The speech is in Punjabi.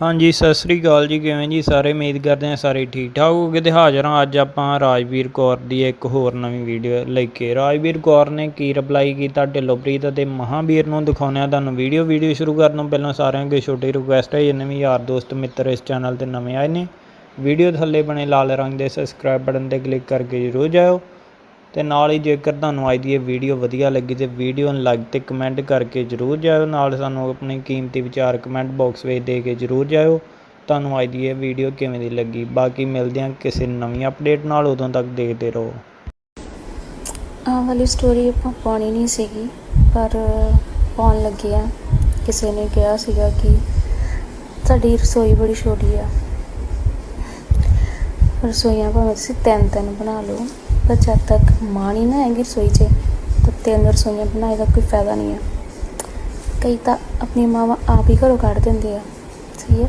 ਹਾਂਜੀ, ਸਤਿ ਸ੍ਰੀ ਅਕਾਲ ਜੀ। ਕਿਵੇਂ ਜੀ? ਸਾਰੇ ਉਮੀਦ ਕਰਦੇ ਹਾਂ ਸਾਰੇ ਠੀਕ ਠਾਕ ਹੋਗੇ ਤੇ ਹਾਜ਼ਰ ਹਾਂ ਅੱਜ ਆਪਾਂ ਰਾਜਵੀਰ ਕੌਰ ਦੀ ਇੱਕ ਹੋਰ ਨਵੀਂ ਵੀਡੀਓ ਲੈ ਕੇ। ਰਾਜਵੀਰ ਕੌਰ ਨੇ ਕੀ ਰਿਪਲਾਈ ਕੀਤਾ ਢਿੱਲੋਪ੍ਰੀਤ ਅਤੇ ਮਹਾਵੀਰ ਨੂੰ ਦਿਖਾਉਂਦੇ ਹਾਂ ਤੁਹਾਨੂੰ ਵੀਡੀਓ ਵੀਡੀਓ ਸ਼ੁਰੂ ਕਰਨ ਤੋਂ ਪਹਿਲਾਂ ਸਾਰਿਆਂ ਅੱਗੇ ਛੋਟੀ ਰਿਕੁਐਸਟ ਹੈ, ਜਿੰਨੇ ਵੀ ਯਾਰ ਦੋਸਤ, ਮਿੱਤਰ ਇਸ ਚੈਨਲ ਤੇ ਨਵੇਂ ਆਏ ਨੇ, ਵੀਡੀਓ ਥੱਲੇ ਬਣੇ ਲਾਲ ਰੰਗ ਦੇ ਸਬਸਕ੍ਰਾਈਬ ਬਟਨ ਤੇ ਕਲਿੱਕ ਕਰਕੇ ਜਰੂਰ ਜਾਇਓ। ਅਤੇ ਨਾਲ ਹੀ ਜੇਕਰ ਤੁਹਾਨੂੰ ਅੱਜ ਦੀ ਇਹ ਵੀਡੀਓ ਵਧੀਆ ਲੱਗੀ ਤਾਂ ਵੀਡੀਓ ਨੂੰ ਲਾਈਕ ਅਤੇ ਕਮੈਂਟ ਕਰਕੇ ਜਰੂਰ ਜਾਇਓ। ਨਾਲ ਸਾਨੂੰ ਆਪਣੇ ਕੀਮਤੀ ਵਿਚਾਰ ਕਮੈਂਟ ਬਾਕਸ ਵਿੱਚ ਦੇ ਕੇ ਜਰੂਰ ਜਾਇਓ। ਤੁਹਾਨੂੰ ਅੱਜ ਦੀ ਇਹ ਵੀਡੀਓ ਕਿਵੇਂ ਦੀ ਲੱਗੀ? ਬਾਕੀ ਮਿਲਦੇ ਹਾਂ ਕਿਸੇ ਨਵੀਂ ਅਪਡੇਟ ਨਾਲ। ਉਦੋਂ ਤੱਕ ਦੇਖਦੇ ਰਹੋ। ਆਹ ਵਾਲੀ ਸਟੋਰੀ ਆਪਾਂ ਪਾਉਣੀ ਨਹੀਂ ਸੀਗੀ, ਪਰ ਪਾਉਣ ਲੱਗੇ ਆ ਕਿਸੇ ਨੇ ਕਿਹਾ ਸੀਗਾ ਕਿ ਸਾਡੀ ਰਸੋਈ ਬੜੀ ਛੋਟੀ ਆ। ਰਸੋਈਆਂ ਭਾਵੇਂ ਤੁਸੀਂ ਤਿੰਨ ਤਿੰਨ ਬਣਾ ਲਓ। ਪਰ ਜਦ ਤੱਕ ਮਾਂ ਨਹੀਂ ਨਾ ਹੈਗੀ ਰਸੋਈ 'ਚ, ਤਾਂ ਤਿੰਨ ਰਸੋਈਆਂ ਬਣਾਏ ਦਾ ਕੋਈ ਫਾਇਦਾ ਨਹੀਂ ਹੈ। ਕਈ ਤਾਂ ਆਪਣੀ ਮਾਵਾਂ ਆਪ ਹੀ ਘਰੋਂ ਕੱਢ ਦਿੰਦੇ ਆ। ਸਹੀ ਹੈ?